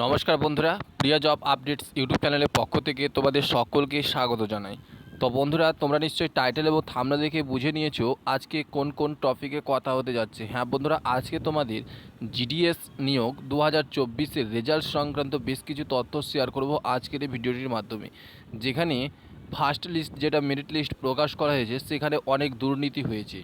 নমস্কার বন্ধুরা, প্রিয়া job updates YouTube চ্যানেলের পক্ষ থেকে তোমাদের সকলকে স্বাগত জানাই। তো বন্ধুরা, তোমরা নিশ্চয়ই টাইটেল এবং থামনা দেখে বুঝে নিয়েছো আজকে কোন কোন টপিকে কথা হতে যাচ্ছে। হ্যাঁ বন্ধুরা, আজকে তোমাদের জিডিএস নিয়োগ দু হাজার চব্বিশের রেজাল্ট সংক্রান্ত বেশ কিছু তথ্য শেয়ার করব আজকের এই ভিডিওটির মাধ্যমে। যেখানে ফার্স্ট লিস্ট যেটা মেরিট লিস্ট প্রকাশ করা হয়েছে, সেখানে অনেক দুর্নীতি হয়েছে,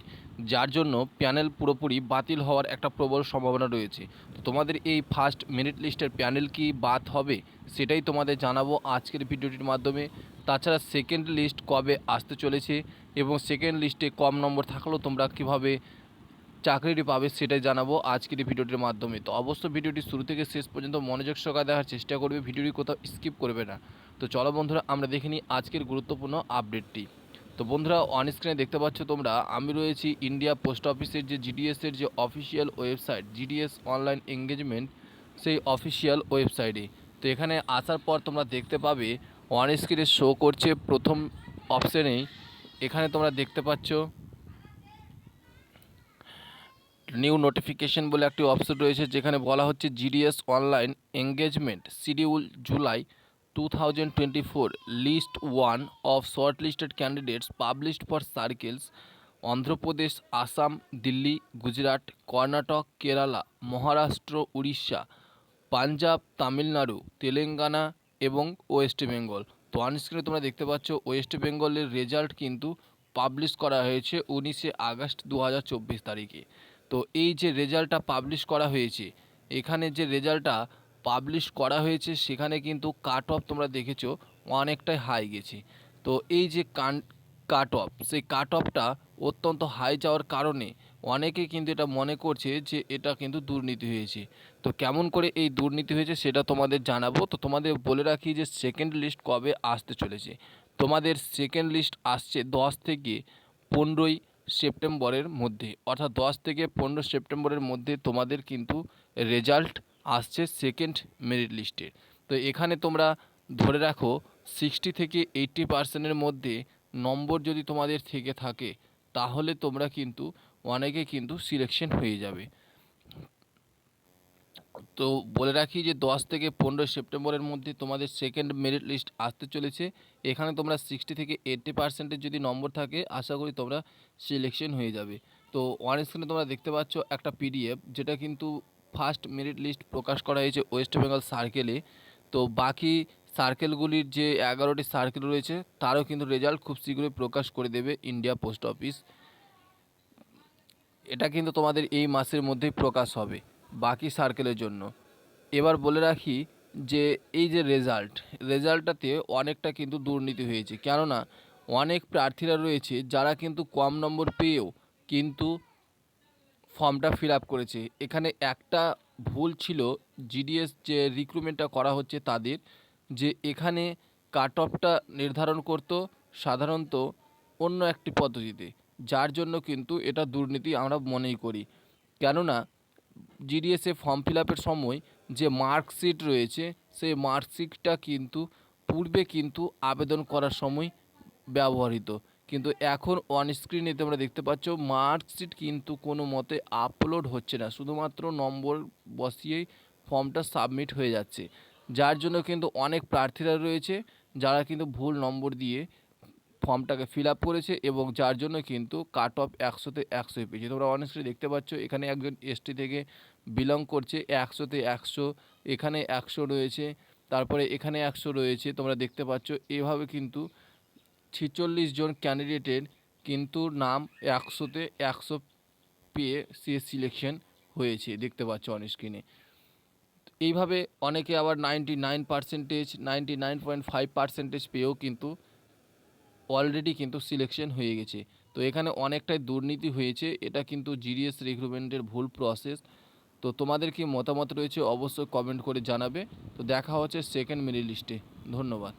যার জন্য প্যানেল পুরোপুরি বাতিল হওয়ার একটা প্রবল সম্ভাবনা রয়েছে। তো তোমাদের এই ফার্স্ট মেরিট লিস্টের প্যানেল কি বাদ হবে, সেটাই তোমাদের জানাব আজকের ভিডিওটির মাধ্যমে। তাছাড়া সেকেন্ড লিস্ট কবে আসতে চলেছে, এবং সেকেন্ড লিস্টে কম নম্বর থাকলেও তোমরা কীভাবে চাকরিটি পাবে সেটাই জানাব আজকের ভিডিওটির মাধ্যমে। তো অবশ্যই ভিডিওটি শুরু থেকে শেষ পর্যন্ত মনোযোগ সহকারে দেখার চেষ্টা করবে, ভিডিওটি কোথাও স্কিপ করবে না। তো চলো বন্ধুরা, আমরা দেখে নিই আজকের গুরুত্বপূর্ণ আপডেটটি। তো বন্ধুরা অন স্ক্রিনে দেখতে পাচ্ছ তোমরা, আমি রয়েছি ইন্ডিয়া পোস্ট অফিসের যে জিডিএসের যে official website GDS online engagement সেই অফিসিয়াল ওয়েবসাইটে তো এখানে আসার পর তোমরা দেখতে পাবে অন স্ক্রিনে শো করছে প্রথম অপশানেই এখানে তোমরা দেখতে পাচ্ছ নিউ নোটিফিকেশন বলে একটি অপশন রয়েছে, যেখানে বলা হচ্ছে GDS online engagement schedule July two thousand twenty four list one of shortlisted candidates published for circles Andhra Pradesh Assam Delhi Gujarat Karnataka Kerala Maharashtra Orissa Punjab Tamil Nadu Telangana এবং West Bengal তো অনস্ক্রিনে তোমরা দেখতে পাচ্ছ West বেঙ্গলের result কিন্তু publish করা হয়েছে উনিশে আগস্ট দু হাজার চব্বিশ তারিখে। তো এই যে রেজাল্টটা পাবলিশ করা হয়েছে, এখানে যে রেজাল্টটা পাবলিশ করা হয়েছে, সেখানে কিন্তু কাট অফ তোমরা দেখেছ, অনেকটাই হাই গেছে। তো এই যে কান কাট অফ সেই কাট অফটা অত্যন্ত হাই যাওয়ার কারণে অনেকে কিন্তু এটা মনে করছে যে এটা কিন্তু দুর্নীতি হয়েছে। তো কেমন করে এই দুর্নীতি হয়েছে সেটা তোমাদের জানাব। তো তোমাদের বলে রাখি যে সেকেন্ড লিস্ট কবে আসতে চলেছে। তোমাদের সেকেন্ড লিস্ট আসছে দশ থেকে পনেরোই সেপ্টেম্বরের মধ্যে, অর্থাৎ দশ থেকে পনেরো সেপ্টেম্বরের মধ্যে তোমাদের কিন্তু রেজাল্ট আসছে সেকেন্ড মেরিট লিস্টে তো এখানে তোমরা ধরে রাখো সিক্সটি থেকে এইটটি পার্সেন্টের মধ্যে নম্বর যদি তোমাদের থেকে থাকে, তাহলে তোমরা কিন্তু অনেকে কিন্তু সিলেকশন হয়ে যাবে। তো বলে রাখি যে দশ থেকে পনেরো সেপ্টেম্বরের মধ্যে তোমাদের সেকেন্ড মেরিট লিস্ট আসতে চলেছে। এখানে তোমরা সিক্সটি থেকে এইট্টি পার্সেন্টের যদি নম্বর থাকে, আশা করি তোমরা সিলেকশন হয়ে যাবে। তো ওয়ান স্ক্রিনে তোমরা দেখতে পাচ্ছ একটা পিডিএফ যেটা কিন্তু ফার্স্ট মেরিট লিস্ট প্রকাশ করা হয়েছে ওয়েস্ট বেঙ্গল সার্কেলে তো বাকি সার্কেলগুলির যে এগারোটি সার্কেল রয়েছে, তারও কিন্তু রেজাল্ট খুব শীঘ্রই প্রকাশ করে দেবে ইন্ডিয়া পোস্ট অফিস এটা কিন্তু তোমাদের এই মাসের মধ্যেই প্রকাশ হবে। বাকি সার্কেলের জন্য। এবার বলে রাখি যে, এই যে রেজাল্ট রেজাল্টটাতে অনেকটা কিন্তু দুর্নীতি হয়েছে। কেননা, অনেক প্রার্থীরা রয়েছে, যারা কিন্তু কম নম্বর পেয়েও কিন্তু ফর্মটা ফিল আপ করেছে। এখানে একটা ভুল ছিল জিডিএস যে রিক্রুটমেন্টটা করা হচ্ছে তাদের, যে এখানে কাট অফটা নির্ধারণ করতো সাধারণত অন্য একটি পদ্ধতিতে। যার জন্য কিন্তু এটা দুর্নীতি আমরা মনেই করি। কেননা জিডিএসে ফর্ম ফিল আপের সময় যে মার্কশিট রয়েছে, সেই মার্কশিটটা কিন্তু পূর্বে কিন্তু আবেদন করার সময় ব্যবহৃত। কিন্তু এখন অন স্ক্রিনে তোমরা দেখতে পাচ্ছ মার্কশিট কিন্তু কোনো মতে আপলোড হচ্ছে না। শুধুমাত্র নম্বর বসিয়েই ফর্মটা সাবমিট হয়ে যাচ্ছে। যার জন্য কিন্তু অনেক প্রার্থীরা রয়েছে, যারা কিন্তু ভুল নম্বর দিয়ে ফর্মটাকে ফিল আপ করেছে এবং যার জন্য কিন্তু কাট অফ একশোতে একশোই পেয়েছে। তোমরা অনেস্টলি দেখতে পাচ্ছ, এখানে একজন এসটি থেকে বিলং করছে, একশোতে একশো, এখানে একশো রয়েছে, তারপরে এখানে একশো রয়েছে। তোমরা দেখতে পাচ্ছ, এভাবে কিন্তু ছেচল্লিশ জন ক্যান্ডিডেটের কিন্তু নাম একশোতে একশো পেয়ে সে সিলেকশন হয়েছে, দেখতে পাচ্ছ অন স্ক্রিনে এইভাবে অনেকে আবার ninety nine percentage ninety nine point five percentage পেয়েও কিন্তু অলরেডি কিন্তু সিলেকশন হয়ে গেছে। তো এখানে অনেকটাই দুর্নীতি হয়েছে, এটা কিন্তু জিডিএস রিক্রুটমেন্টের ভুল প্রসেস তো তোমাদের কি মতামত রয়েছে অবশ্যই কমেন্ট করে জানাবে। তো দেখা হচ্ছে সেকেন্ড মেরিট লিস্টে ধন্যবাদ।